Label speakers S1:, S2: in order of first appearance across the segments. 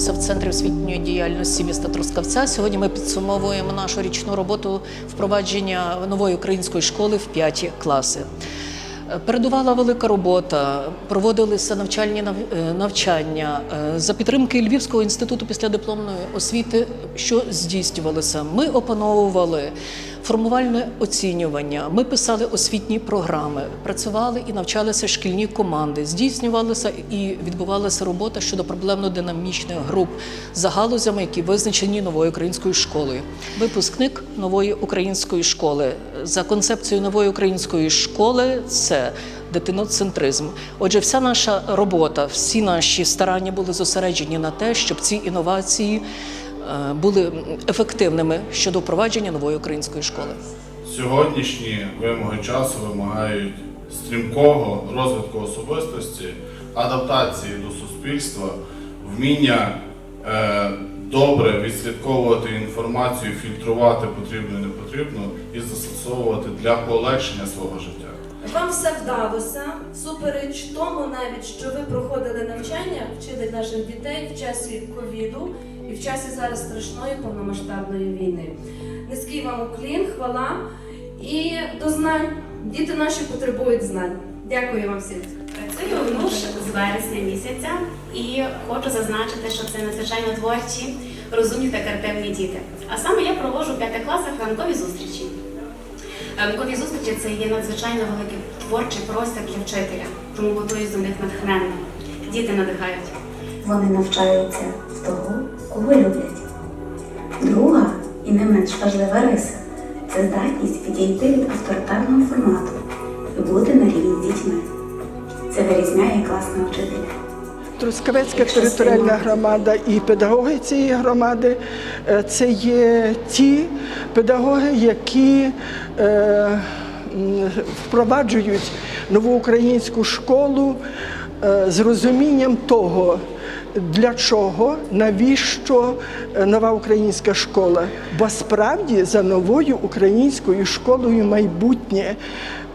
S1: центрі освітньої діяльності міста Трускавця. Сьогодні ми підсумовуємо нашу річну роботу впровадження нової української школи в п'яті класи. Передувала велика робота, проводилися навчальні нав- е, навчання Е, за підтримки Львівського інституту післядипломної освіти, що здійснювалося. Ми опановували формувальне оцінювання, ми писали освітні програми, працювали і навчалися шкільні команди, здійснювалася і відбувалася робота щодо проблемно-динамічних груп за галузями, які визначені новою українською школою. Випускник нової української школи за концепцією нової української школи це дитиноцентризм. Отже, вся наша робота, всі наші старання були зосереджені на те, щоб ці інновації були ефективними щодо впровадження нової української школи.
S2: Сьогоднішні вимоги часу вимагають стрімкого розвитку особистості, адаптації до суспільства, вміння е, добре відслідковувати інформацію, фільтрувати потрібну і непотрібну і застосовувати для полегшення свого життя.
S3: Вам все вдалося, всупереч тому, навіть що ви проходили навчання, вчили наших дітей в часі ковіду і в часі зараз страшної повномасштабної війни. Низький вам уклін, хвала і до знань. Діти наші потребують знань. Дякую вам всім.
S4: Працюю в НУШ з вересня місяця і хочу зазначити, що це надзвичайно творчі, розумні та креативні діти. А саме я проводжу в п'ятих класах ранкові зустрічі. Ранкові зустрічі це є надзвичайно великий творчий простір для вчителя, тому готуюсь до них натхненно. Діти надихають.
S5: Вони навчаються з того, кого люблять. Друга і не менш важлива риса це здатність відійти від авторитарного формату і бути на рівні з дітьми. Це вирізняє класного вчителя.
S6: Трускавецька територіальна громада і педагоги цієї громади е, це є ті педагоги, які е, впроваджують нову українську школу е, з розумінням того, для чого, навіщо е, нова українська школа. Бо справді за новою українською школою майбутнє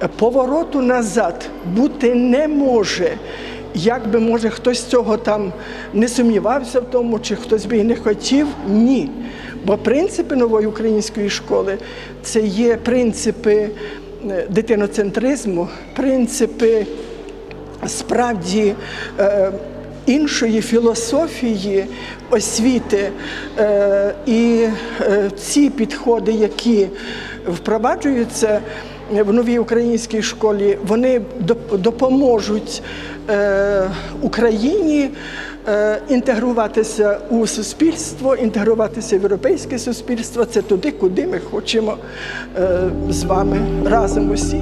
S6: е, повороту назад бути не може. Як би може хтось цього там не сумнівався в тому, чи хтось би і не хотів, ні. Бо принципи нової української школи це є принципи дитиноцентризму, принципи справді е, іншої філософії освіти. Е, і е, ці підходи, які впроваджуються в новій українській школі, вони доп- допоможуть е, Україні. е, Інтегруватися у суспільство, інтегруватися в європейське суспільство це туди, куди ми хочемо е, з вами разом усі.